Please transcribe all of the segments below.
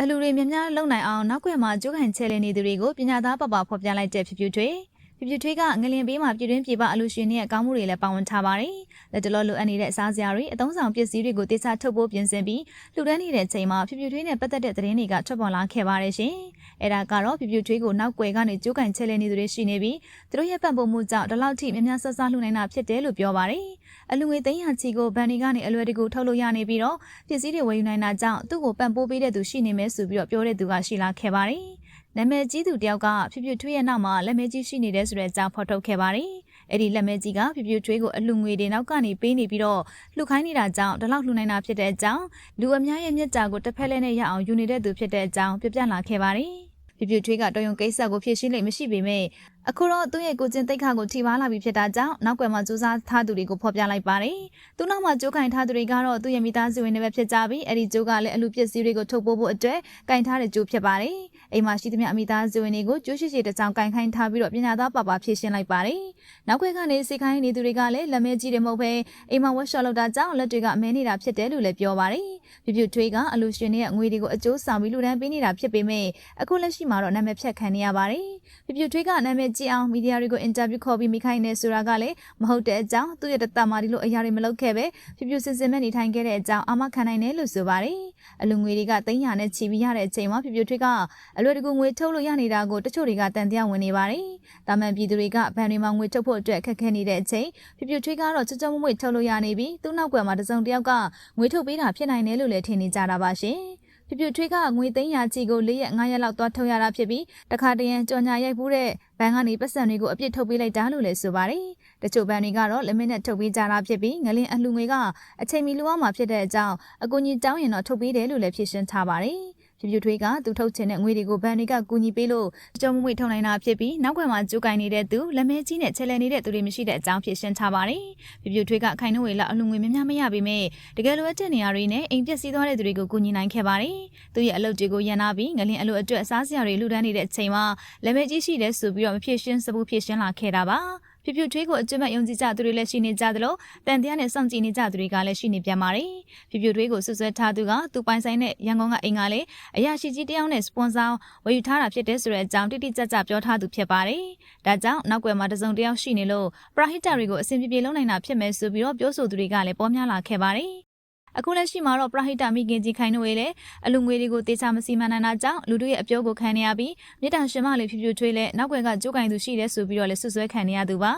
အလူတွေများများလုံနိုင်အောင်နောက်ွယ်မှာကျိုးခံချဲလဲနေသူတွေကိုပညာသားပပဖော်ပြလိုက်တဲ့ဖြစ်ဖြစ်ထွေ ဖြစ်ဖြစ်ထွေကငလင်ဘေးမှာပြည်တွင်းပြည်ပအလူရှင်တွေရဲ့ကောင်းမှုတွေလည်းပါဝင်ထားပါတယ်။လက်တလောလိုအပ်နေတဲ့အစားစရာတွေအသုံးဆောင်ပစ္စည်းတွေကိုတိကျထုတ်ဖို့ပြင်ဆင်ပြီးလှူဒန်းနေတဲ့အချိန်မှာဖြစ်ဖြစ်ထွေနဲ့ပတ်သက်တဲ့သတင်းတွေကထွက်ပေါ်လာခဲ့ပါတယ်ရှင်။အဲဒါကတော့ဖြစ်ဖြစ်ထွေကိုနောက်ွယ်ကနေကျိုးခံချဲလဲနေသူတွေရှိနေပြီးသူတို့ရဲ့ပံ့ပိုးမှုကြောင့်ဒီလောက်ထိများများဆဆလှူနိုင်တာဖြစ်တယ်လို့ပြောပါတယ်။အလူငွေသိန်းရာချီကိုဗန်ဒီကနေအလွယ်တကူထုတ်လို့ရနေပြီးတော့ပစ္စည်းတွေဝယ်ယူနိုင်တာကြောင့်သူ့ကိုပံ့ပိုးပေးတဲ့သူရှိနေမယ်ဆိုပြီးတော့ပြောတဲ့သူကရှိလာခဲ့ပါတယ်။ နာမည်ကြီးသူတယောက်ကဖြစ်ဖြစ်ထွေးရဲ့နောက်မှာလက်မဲကြီးရှိနေတဲ့ဆိုတဲ့အကြောင်းဖော်ထုတ်ခဲ့ပါတယ်။အဲ့ဒီလက်မဲကြီးကဖြစ်ဖြစ်ထွေးကိုအလှငွေတွေနောက်ကနေပေးနေပြီးတော့လှူခိုင်းနေတာကြောင့်ဒီလောက်လှူနိုင်တာဖြစ်တဲ့အကြောင်းလူအများရဲ့မျက်ကြာကိုတစ်ဖက်လဲနဲ့ရအောင်ယူနေတဲ့သူဖြစ်တဲ့အကြောင်းပြပြလာခဲ့ပါတယ်။ ဖြစ်ဖြစ်ထွေးကတော်ရုံကိစ္စကိုဖြေရှင်းလိမ့်မရှိပေမဲ့အခုတော့သူ့ရဲ့ကိုကျင်တိတ်ခါကိုထိပါလာပြီဖြစ်တာကြောင့်နောက်ွယ်မှာစူးစမ်းထားသူတွေကိုဖော်ပြလိုက်ပါတယ်။သူ့နောက်မှာကြိုးကင်ထားသူတွေကတော့သူ့ရဲ့မိသားစုဝင်တွေပဲဖြစ်ကြပြီးအဲ့ဒီကြိုးကလည်းအလူပစ္စည်းတွေကိုထုတ်ပိုးဖို့အတွက်ကင်ထားတဲ့ကြိုးဖြစ်ပါတယ်။အိမ်မှာရှိသမျှအမိသားစုဝင်တွေကိုကြိုးရှိရှိတစ်ချောင်းကင်ခိုင်းထားပြီးတော့ပညာသားပါပါဖြည့်ရှင်းလိုက်ပါတယ်။နောက်ွယ်ကနေစိတ်ခိုင်းနေသူတွေကလည်းလက်မဲကြီးတွေမဟုတ်ဘဲအိမ်မှာဝက်ရှော့လုပ်တာကြောင့်လက်တွေကအမဲနေတာဖြစ်တယ်လို့လည်းပြောပါတယ်။ပြပြထွေးကအလူရှင်တွေရဲ့ငွေတွေကိုအကျိုးဆောင်ပြီးလူဒန်းပေးနေတာဖြစ်ပေမဲ့အခုလက်ရှိမှာတော့နာမည်ဖြတ်ခံနေရပါတယ်။ပြပြထွေးကနာမည်ကြီးအောင်မီဒီယာတွေကိုအင်တာဗျူးခေါ်ပြီးမိခိုင်းနေဆိုတာကလည်းမဟုတ်တဲ့အကြောင်းသူ့ရဲ့တတမာဒီလိုအရာတွေမလုပ်ခဲ့ပဲဖြူဖြူစင်စင်မဲ့နေထိုင်ခဲ့တဲ့အကြောင်းအာမခံနိုင်တယ်လို့ဆိုပါတယ်။အလူငွေတွေကသိန်းရာနဲ့ချီပြီးရတဲ့အချိန်မှာဖြူဖြူထွေးကအလွယ်တကူငွေထုတ်လို့ရနေတာကိုတချို့တွေကတန်တရားဝင်နေပါတယ်။တာမန်ပြည်သူတွေကဘဏ်တွေမှာငွေထုတ်ဖို့အတွက်ခက်ခဲနေတဲ့အချိန်ဖြူဖြူထွေးကတော့ချွတ်ချွတ်မွေ့ထုတ်လို့ရနေပြီးသူ့နောက်ကွယ်မှာတစုံတစ်ယောက်ကငွေထုတ်ပေးတာဖြစ်နိုင်တယ်လို့လည်းထင်နေကြတာပါရှင်။ ပြပြထွေးကငွေသိန်းရာချီကို၄ရက်၅ရက်လောက်သွားထုတ်ရတာဖြစ်ပြီးတခါတရံကြော်ညာရိုက်ဘူးတဲ့ဘဏ်ကနေပတ်စံတွေကိုအပြစ်ထုတ်ပေးလိုက်တာလို့လည်းဆိုပါတယ်။တချို့ဘဏ်တွေကတော့လက်မနဲ့ထုတ်ပေးကြတာဖြစ်ပြီးငလင်းအလှငွေကအချိန်မီလိုအောင်မှာဖြစ်တဲ့အကြောင်းအကူအညီတောင်းရင်တော့ထုတ်ပေးတယ်လို့လည်းဖြေရှင်းထားပါတယ်။ ဖြူဖြူထွေးကသူထုတ်ချင်တဲ့ငွေတွေကိုဘဏ်တွေကကူညီပေးလို့ကြုံမွေထုတ်နိုင်တာဖြစ်ပြီးနောက်ွယ်မှာကြိုးကင်နေတဲ့သူလက်မဲကြီးနဲ့ချဲလဲနေတဲ့သူတွေမရှိတဲ့အကြောင်းဖြေရှင်းထားပါတယ်။ဖြူဖြူထွေးကခိုင်နှုတ်ဝေလာအလူငွေများများမရပေမဲ့တကယ်လိုအပ်တဲ့နေရာတွေနဲ့အိမ်ပျက်စီးသွားတဲ့သူတွေကိုကူညီနိုင်ခဲ့ပါတယ်။သူရဲ့အလုပ်တွေကိုရန်နာပြီးငလင်းအလုပ်အတွက်အစားစရာတွေလူဒန်းနေတဲ့အချိန်မှာလက်မဲကြီးရှိတဲ့ဆိုပြီးတော့မဖြေရှင်းစဘူးဖြေရှင်းလာခဲ့တာပါ။ ဖြူဖြူထွေးကိုအကျွတ်မဲ့ယုံကြည်ကြသူတွေလည်းရှိနေကြသလိုတန်တရားနဲ့စောင့်ကြည့်နေကြသူတွေကလည်းရှိနေပြန်ပါတယ်ဖြူဖြူထွေးကိုဆွဆွဲထားသူကသူပိုင်ဆိုင်တဲ့ရန်ကုန်ကအိမ်ကလည်းအရာရှိကြီးတယောက်နဲ့စပွန်ဆာဝယ်ယူထားတာဖြစ်တဲ့ဆိုတဲ့အကြောင်းတိတိကျကျပြောထားသူဖြစ်ပါတယ်ဒါကြောင့်နောက်ွယ်မှာတစုံတယောက်ရှိနေလို့ပရာဟိတတွေကိုအဆင်ပြေပြေလုပ်နိုင်တာဖြစ်မယ်ဆိုပြီးတော့ပြောဆိုသူတွေကလည်းပေါ်များလာခဲ့ပါတယ် အခုလက်ရှိမှာတော့ပရဟိတမိခင်ကြီးခိုင်နှွေလည်းအလူငွေတွေကိုတေချာမစီမံနိုင်တာကြောင့်လူတို့ရဲ့အပြောကိုခံနေရပြီးမြေတာရှင်မလေးဖြူဖြူထွေးလည်းနောက်ွယ်ကကြိုးကင်သူရှိတယ်ဆိုပြီးတော့လည်းဆွဆွဲခံနေရသူပါ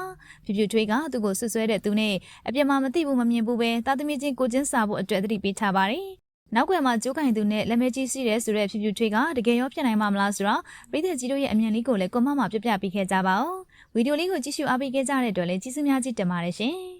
ဖြူဖြူထွေးကသူ့ကိုဆွဆွဲတဲ့သူနဲ့အပြစ်မှမသိဘူးမမြင်ဘူးပဲတာသမီချင်းကိုချင်းစာဖို့အတွက်သတိပေးထားပါတယ်နောက်ွယ်မှာကျိုးကင်သူနဲ့လက်မဲကြီးစီးတယ်ဆိုတဲ့ဖြူဖြူထွေးကတကယ်ရောဖြစ်နိုင်မှာမလားဆိုတော့ပြည်သက်ကြီးတို့ရဲ့အမြင်လေးကိုလည်းကွန်မမှာပြပြပေးခဲ့ကြပါဦးဗီဒီယိုလေးကိုကြည့်ရှုအားပေးခဲ့ကြတဲ့အတွက်လည်းကျေးဇူးများကြီးတင်ပါတယ်ရှင်